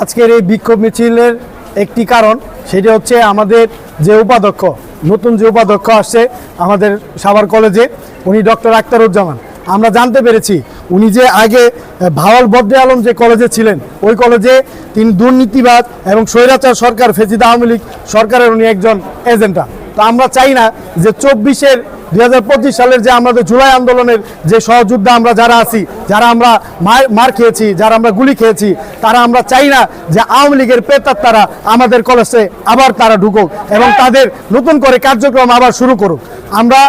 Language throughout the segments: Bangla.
আজকের এই বিক্ষোভ মিছিলের একটি কারণ, সেটি হচ্ছে আমাদের যে উপাধ্যক্ষ, নতুন যে উপাধ্যক্ষ আসছে আমাদের সাভার কলেজে, উনি ডক্টর আক্তারুজ্জামান। আমরা জানতে পেরেছি, উনি যে আগে ভাওয়াল বদ্রে আলম যে কলেজে ছিলেন, ওই কলেজে তিনি দুর্নীতিবাদ এবং স্বৈরাচার সরকার, ফেজিদা আওয়ামী লীগ সরকারের উনি একজন এজেন্টা তো আমরা চাই না যে চব্বিশের দুই হাজার পঁচিশ সালের যে আমাদের জুলাই আন্দোলনের যে সহযোদ্ধা আমরা যারা আছি, যারা আমরা মার খেয়েছি, যারা আমরা গুলি খেয়েছি, তারা আমরা চাই না যে আওয়ামী লীগের পেতার তারা আমাদের কলেজে আবার তারা ঢুকুক এবং তাদের নতুন করে কার্যক্রম আবার শুরু করুক। আমরা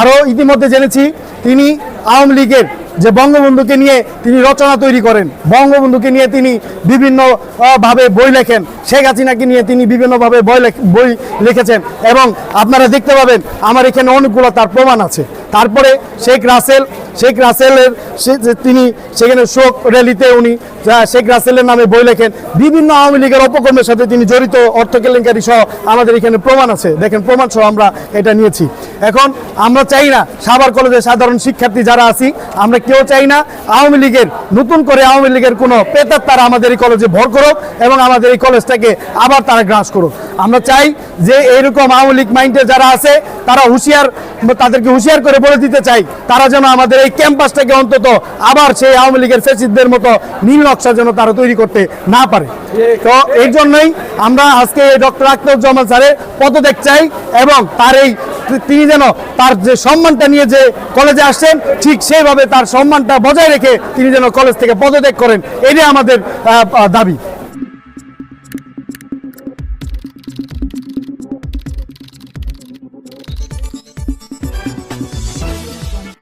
আরও ইতিমধ্যে জেনেছি তিনি আওয়ামী লীগের যে বঙ্গবন্ধুকে নিয়ে তিনি রচনা তৈরি করেন। বঙ্গবন্ধুকে নিয়ে তিনি বিভিন্নভাবে ভাবে বই লেখেন। শেখ হাসিনাকে নিয়ে তিনি বিভিন্নভাবে বই বই লিখেছেন এবং আপনারা দেখতে পাবেন, আমার এখানে অনেকগুলো তার প্রমাণ আছে। তারপরে শেখ রাসেল শেখ রাসেলের তিনি সেখানে শোক র্যালিতে উনি শেখ রাসেলের নামে বই লেখেন। বিভিন্ন আওয়ামী লীগের অপকর্মের সাথে তিনি জড়িত অর্থ কেলেঙ্কারি সহ আমাদের এখানে প্রমাণ আছে। দেখেন প্রমাণ সহ আমরা এটা নিয়েছি। এখন আমরা চাই না সাভার কলেজের সাধারণ শিক্ষার্থী যারা আছি, আমরা কেউ চাই না আওয়ামী লীগের, নতুন করে আওয়ামী লীগের কোনো পেতার তারা আমাদের এই কলেজে ভর করুক এবং আমাদের এই কলেজটাকে আবার তারা গ্রাস করুক। আমরা চাই যে এইরকম আওয়ামী লীগ মাইন্ডে যারা আছে, তারা হুঁশিয়ার, তাদেরকে হুঁশিয়ার করে বলে দিতে চাই, তারা যেন আমাদের এই ক্যাম্পাসটাকে অন্তত আবার সেই আওয়ামী লীগের ফেসিদদের মতো নীল নকশা যেন তারা তৈরি করতে না পারে। তো এই জন্যই আমরা আজকে এই ডক্টর আখতারুজ্জামান স্যারের পদত্যাগ চাই এবং তার এই তিনি যেন তার যে সম্মানটা নিয়ে যে কলেজে আসছেন, ঠিক সেইভাবে তার সম্মানটা বজায় রেখে তিনি যেন কলেজ থেকে পদত্যাগ করেন। এটাই আমাদের দাবি।